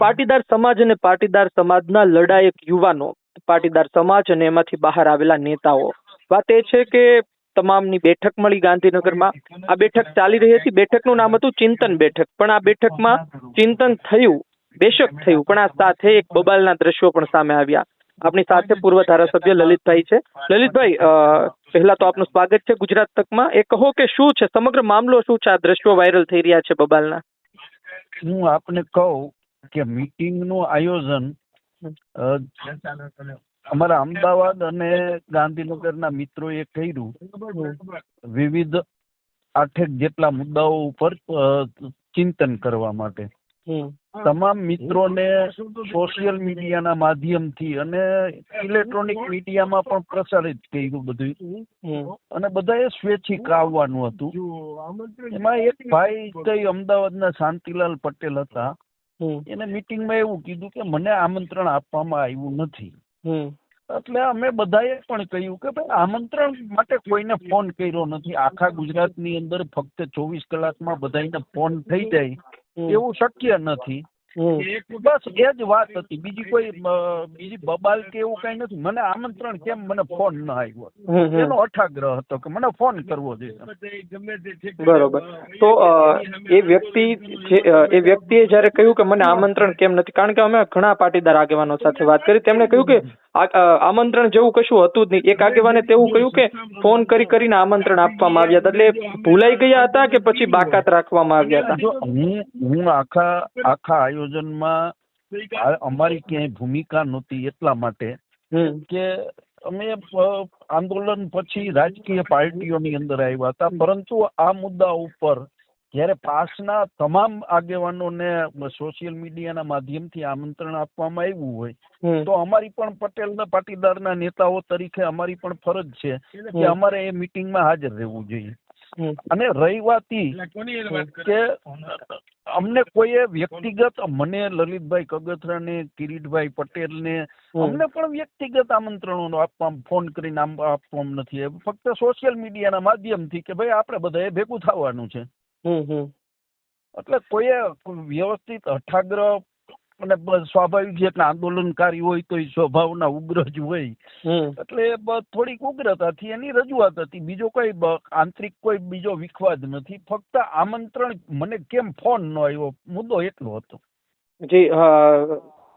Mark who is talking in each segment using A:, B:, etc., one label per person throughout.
A: પાટીદાર સમાજ અને પાટીદાર સમાજના લડાયક યુવાનો, પાટીદાર સમાજ અને એમાંથી બહાર આવેલા નેતાઓ. વાત એ છે કે તમામની બેઠક મળી ગાંધીનગરમાં. આ બેઠક ચાલી રહી હતી. બેઠકનું નામ હતું ચિંતન બેઠક. પણ આ બેઠકમાં ચિંતન થયું, બેશક થયું. પણ આ સાથે એક બબાલના દ્રશ્યો પણ સામે આવ્યા. આપણી સાથે પૂર્વ ધારાસભ્ય લલિતભાઈ છે. લલિતભાઈ પહેલા તો આપનું સ્વાગત છે ગુજરાત તકમાં. એ કહો કે શું છે? સમગ્ર મામલો શું છે? આ દ્રશ્યો વાયરલ થઈ રહ્યા છે બબાલના.
B: હું આપને કહું કે મીટિંગનું આયોજન અમારા અમદાવાદ અને ગાંધીનગરના મિત્રોએ કર્યું. વિવિધ આઠેક જેટલા મુદ્દાઓ ઉપર ચિંતન કરવા માટે. તમામ મિત્રોને સોશિયલ મીડિયાના માધ્યમથી અને ઇલેક્ટ્રોનિક મીડિયામાં પણ પ્રસારિત કર્યું બધું. અને બધાએ સ્વૈચ્છિક આવવાનું હતું. એમાં એક ભાઈ કઈ અમદાવાદના શાંતિલાલ પટેલ હતા. એને મીટિંગમાં એવું કીધું કે મને આમંત્રણ આપવામાં આવ્યું નથી. એટલે અમે બધાએ પણ કહ્યું કે ભાઈ આમંત્રણ માટે કોઈને ફોન કર્યો નથી. આખા ગુજરાતની અંદર ફક્ત ચોવીસ કલાકમાં બધાને ફોન થઈ જાય. એવું શક્ય નથી. બસ એ જ વાત હતી. બીજી કોઈ બીજી બબાલ કે એવું કઈ નથી. મને આમંત્રણ કેમ મને ફોન ન આવ્યો. એનો અઠાગ્રહ હતો કે મને ફોન કરવો જોઈએ.
A: બરોબર. તો એ વ્યક્તિ એ વ્યક્તિએ જયારે કહ્યું કે મને આમંત્રણ કેમ નથી કારણ કે અમે ઘણા પાટીદાર આગેવાનો સાથે વાત કરી તેમણે કહ્યું કે આમંત્રણ જેવું કશું હતું જ નહીં. એક આગેવાને તેવું કહ્યું કે ફોન કરી કરીને આમંત્રણ આપવામાં આવ્યા હતા. એટલે ભૂલાઈ ગયા હતા કે પછી બાકાત રાખવામાં આવ્યા હતા?
B: હું આખા આખા આખા આયોજનમાં અમારી ક્યાંય ભૂમિકા નહોતી એટલા માટે કે અમે આંદોલન પછી રાજકીય પાર્ટીઓની અંદર આવ્યા હતા. પરંતુ આ મુદ્દા ઉપર જ્યારે પાસના તમામ આગેવાનોને સોશિયલ મીડિયાના માધ્યમથી આમંત્રણ આપવામાં આવ્યું હોય તો અમારી પણ પટેલના પાટીદારના નેતાઓ તરીકે અમારી પણ ફરજ છે કે અમારે એ મિટિંગમાં હાજર રહેવું જોઈએ. અને રહી વાત કે અમને કોઈએ વ્યક્તિગત મને લલિતભાઈ કગથરાને કિરીટભાઈ પટેલને અમને પણ વ્યક્તિગત આમંત્રણો આપવા ફોન કરીને આમ આપવામાં નથી. ફક્ત સોશિયલ મીડિયાના માધ્યમથી કે ભાઈ આપણે બધાએ ભેગું થવાનું છે. એટલે કોઈએ વ્યવસ્થિત હઠાગ્રહ અને સ્વાભાવિક છે કે આંદોલનકારી હોય તો એ સ્વભાવના ઉગ્ર જ હોય. એટલે થોડીક ઉગ્રતાથી એની રજૂઆત હતી. બીજો કોઈ આંતરિક કોઈ બીજો વિખવાદ નથી. ફક્ત આમંત્રણ મને કેમ ફોન ન આવ્યો? મુદ્દો એટલો હતો.
A: જી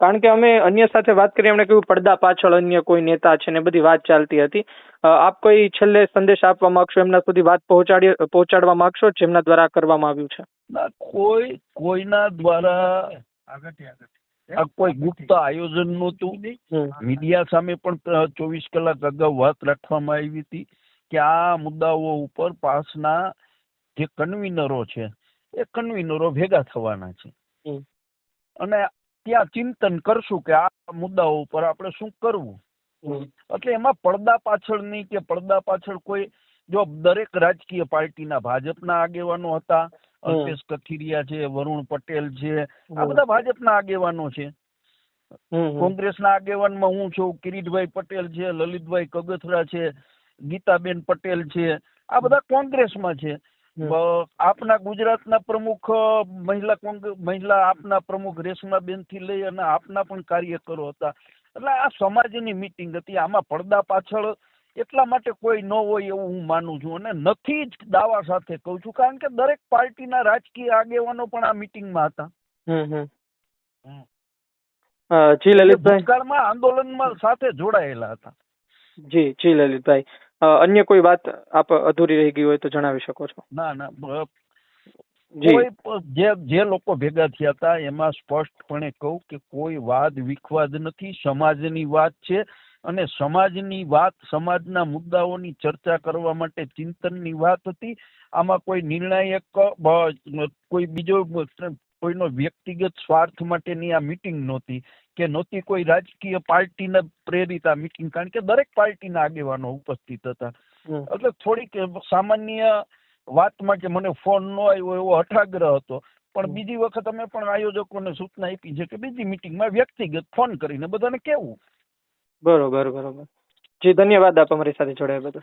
A: કારણ કે અમે અન્ય સાથે વાત કરી એમણે કહ્યું પડદા પાછળ અન્ય કોઈ નેતા છે ને બધી વાત ચાલતી હતી. આપ કોઈ છેલ્લે સંદેશ આપવા માંગશો એમના સુધી વાત પહોંચાડી પહોંચાડવા માંગશો જેમના દ્વારા કરવામાં આવ્યું છે?
B: ના કોઈ કોઈના દ્વારા આ કોઈ ગુપ્ત આયોજન નહોતું? મીડિયા સામે પણ ચોવીસ કલાક અગાઉ વાત રાખવામાં આવી હતી કે આ મુદ્દાઓ ઉપર પાસના જે કન્વીનરો છે એ કન્વીનરો ભેગા થવાના છે. અને ત્યાં ચિંતન કરશું કે આ મુદ્દાઓ ઉપર આપણે શું કરવું? એટલે એમાં પડદા પાછળની કે પડદા પાછળ કોઈ જો દરેક રાજકીય પાર્ટીના ભાજપના આગેવાનો હતા અલ્પેશ કથિરિયા છે વરુણ પટેલ છે આ બધા ભાજપના આગેવાનો છે. કોંગ્રેસના આગેવાનમાં હું છું કિરીટભાઈ પટેલ છે લલિતભાઈ કગથરા છે ગીતાબેન પટેલ છે આ બધા કોંગ્રેસમાં છે. આપના ગુજરાતના પ્રમુખ મહિલા કોંગ્રેસ મહિલા આપના પ્રમુખ રેશમાબેનથી લઈ અને આપના પણ કાર્યકરો હતા. એટલે આ સમાજની મિટિંગ હતી આમાં પડદા પાછળ એટલા માટે કોઈ ન હોય એવું હું માનું છું. અને નથી જ દાવા સાથે કહું છું કારણ કે દરેક પાર્ટીના રાજકીય આગેવાનો પણ આ મિટિંગમાં હતા.
A: જી લલિતભાઈ.
B: ભૂતકાળમાં આંદોલનમાં સાથે જોડાયેલા હતા.
A: જી જી લલિતભાઈ. અન્ય કોઈ વાત આપ અધૂરી રહી ગઈ હોય તો જણાવી શકો છો?
B: ના ના કોઈ જે જે લોકો ભેગા થયા હતા એમાં સ્પષ્ટપણે કહું કે કોઈ વાદ વિખવાદ નથી. સમાજની વાત છે. અને સમાજની વાત સમાજના મુદ્દાઓની ચર્ચા કરવા માટે ચિંતનની વાત હતી. આમાં કોઈ નિર્ણાયક કોઈ બીજો કોઈનો વ્યક્તિગત સ્વાર્થ માટેની આ મિટિંગ નહોતી કે નહોતી કોઈ રાજકીય પાર્ટીને પ્રેરિત આ મિટિંગ કારણ કે દરેક પાર્ટીના આગેવાનો ઉપસ્થિત હતા. એટલે થોડીક સામાન્ય વાતમાં કે મને ફોન ન આવ્યો એવો હઠાગ્રહ હતો. પણ બીજી વખત અમે પણ આયોજકોને સૂચના આપી છે કે બીજી મિટિંગમાં વ્યક્તિગત ફોન કરીને બધાને કેવું
A: બરોબર બરોબર. જી ધન્યવાદ આપ અમારી સાથે જોડાયા બદલ.